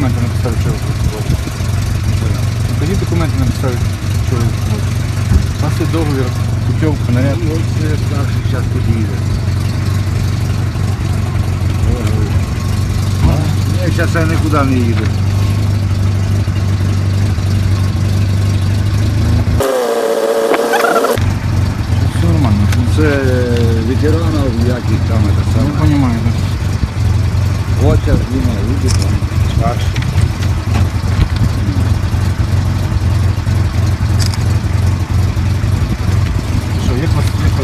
документи написали, що ви документи написав? що ви службовці. У вас є договір, путівка, наряд. Ну, це старший зараз підійде. Я зараз я нікуди не їду. Все нормально. Ну, це е, ветеранів, яких там це саме. Не розумію. Вот сейчас, Дима, выйдет он.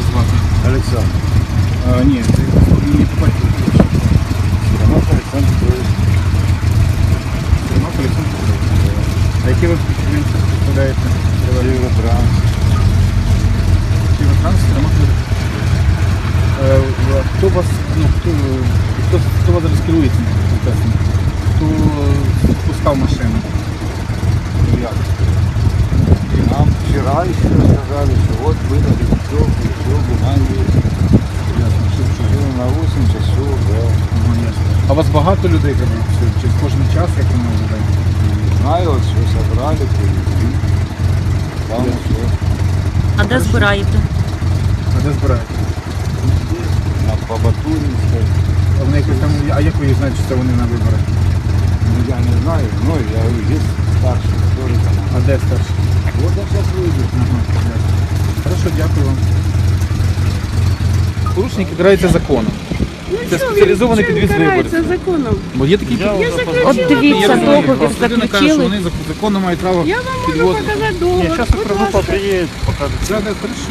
звати? Олександр. А, ні, це і по батькові. Роман Олександр Петрович. Тернопіль, Олександр Петрович. А які ви підприємці представляєте? Євротранс. Євротранс, Тернопіль. Е, а Хто вас, ну, хто, хто, хто вас зараз керує цим процесом? Хто пускав машину? Багато людей ходить? Чи кожен час, як можете? Не знаю, вот все собрали, привезли. Там все. А де збираєте? А де збираєте? На Побатуринской. А вони якось там, а як ви знаєте, що це вони на виборах? Ну, я не знаю, но я говорю, есть старший, который там. А де старший? Вот он сейчас выйдет. Ага. Хорошо, дякую вам. Порушники караються законом. Це спеціалізований підвіз виборців. законом. Бо є Я заключила От дивіться, договір. Людина каже, що заключили. вони зак- законно мають право Я вам можу підвозити. показати договор. будь ласка. приедет, покажет. Да, да, хорошо.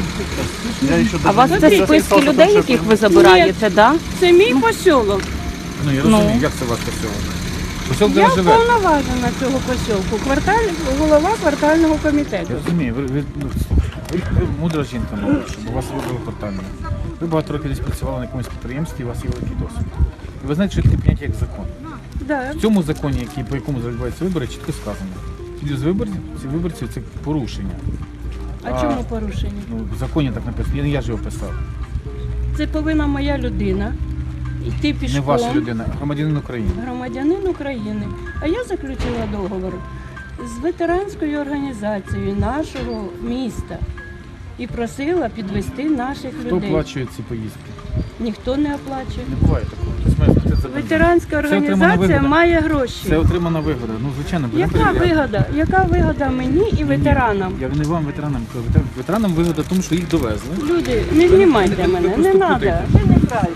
Я еще А у вас це списки людей, яких ви забираєте, да? Це мій посілок. Ну, я розумію, як це у вас посілок? Посілок, де Я ви цього посілку. Кварталь, голова квартального комітету. Я розумію, ви, ви, ну, ви, ви мудра жінка, мабуть, щоб у вас вибрали квартальне. Ви багато років десь працювали на якомусь підприємстві, у вас є великий досвід. І ви знаєте, що таке поняття як закон. Да. В цьому законі, який, по якому відбуваються вибори, чітко сказано. Підвіз виборців, ці виборці це порушення. А чому порушення? Ну, в законі так написано, я, я ж його писав. Це повинна моя людина йти Не ваша людина, а громадянин України. Громадянин України. А я заключила договор з ветеранською організацією нашого міста і просила підвести наших Хто людей. оплачує ці поїздки? Ніхто не оплачує. Не буває такого. Хтось має сплатити за бензин. Ветеранська організація вигода. має гроші. Це отримана вигода. Ну, звичайно, будемо Яка перевіряти. вигода? Яка вигода мені і ветеранам? Я не вам ветеранам кажу. Ветер- Ветеранам вигода в тому, що їх довезли. Люди, не знімайте мене, не треба. Ви не праві.